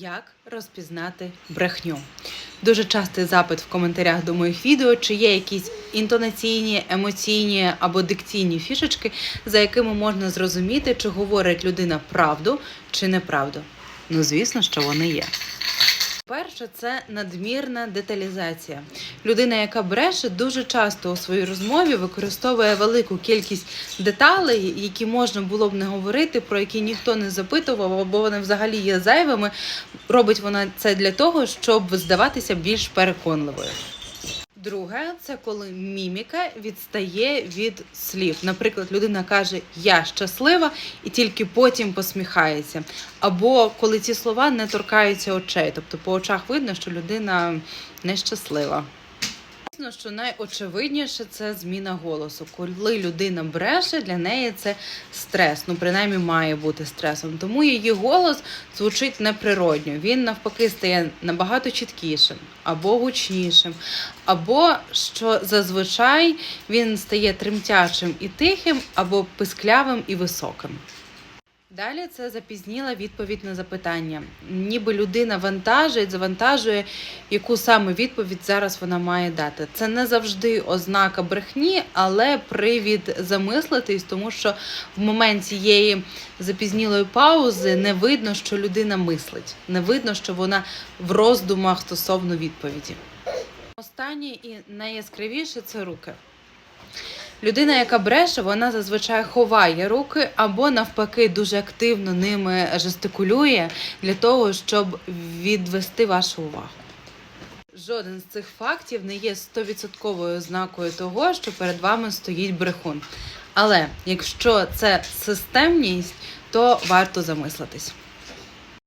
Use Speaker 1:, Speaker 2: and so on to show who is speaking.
Speaker 1: Як розпізнати брехню? Дуже частий запит в коментарях до моїх відео, чи є якісь інтонаційні, емоційні або дикційні фішечки, за якими можна зрозуміти, чи говорить людина правду чи неправду. Ну, звісно, що вони є. Перше, це надмірна деталізація. Людина, яка бреше, дуже часто у своїй розмові використовує велику кількість деталей, які можна було б не говорити, про які ніхто не запитував, або вони взагалі є зайвими. Робить вона це для того, щоб здаватися більш переконливою. Друге, це коли міміка відстає від слів. Наприклад, людина каже Я щаслива і тільки потім посміхається. Або коли ці слова не торкаються очей, тобто по очах видно, що людина нещаслива. Звісно, що найочевидніше це зміна голосу. Коли людина бреше, для неї це стрес. Ну, принаймні, має бути стресом. Тому її голос звучить неприродньо. Він навпаки стає набагато чіткішим або гучнішим, або що зазвичай він стає тремтячим і тихим, або писклявим і високим. Далі це запізніла відповідь на запитання. Ніби людина вантажить, завантажує, яку саме відповідь зараз вона має дати. Це не завжди ознака брехні, але привід замислитись, тому що в момент цієї запізнілої паузи не видно, що людина мислить, не видно, що вона в роздумах стосовно відповіді. Останнє і найяскравіше це руки. Людина, яка бреше, вона зазвичай ховає руки або навпаки дуже активно ними жестикулює для того, щоб відвести вашу увагу. Жоден з цих фактів не є стовідсотковою ознакою того, що перед вами стоїть брехун. Але якщо це системність, то варто замислитись.